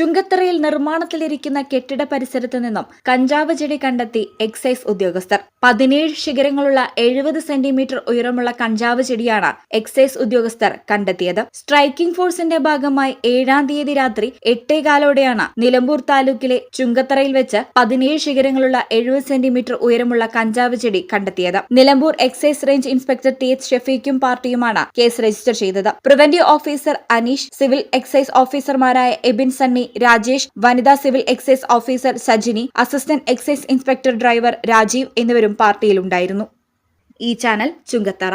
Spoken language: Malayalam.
ചുങ്കത്തറയിൽ നിർമ്മാണത്തിലിരിക്കുന്ന കെട്ടിട പരിസരത്ത് നിന്നും കഞ്ചാവ് ചെടി കണ്ടെത്തി എക്സൈസ് ഉദ്യോഗസ്ഥർ. പതിനേഴ് ശിഖരങ്ങളുള്ള എഴുപത് സെന്റിമീറ്റർ ഉയരമുള്ള കഞ്ചാവ് ചെടിയാണ് എക്സൈസ് ഉദ്യോഗസ്ഥർ കണ്ടെത്തിയത്. സ്ട്രൈക്കിംഗ് ഫോഴ്സിന്റെ ഭാഗമായി ഏഴാം തീയതി രാത്രി എട്ടേകാലോടെയാണ് നിലമ്പൂർ താലൂക്കിലെ ചുങ്കത്തറയിൽ വെച്ച് പതിനേഴ് ശിഖരങ്ങളുള്ള എഴുപത് സെന്റിമീറ്റർ ഉയരമുള്ള കഞ്ചാവ് ചെടി കണ്ടെത്തിയത്. Nilambur excise range inspector T H ഷെഫീഖും പാർട്ടിയുമാണ് കേസ് രജിസ്റ്റർ ചെയ്തത്. Preventive officer Aneesh civil excise ഓഫീസർമാരായ എബിൻ സണ്ണി രാജേഷ് വനിതാ civil excise officer Sajini assistant excise inspector driver Rajeev എന്നിവരും പാർട്ടിയിലുണ്ടായിരുന്നു. ഈ channel Chungathara.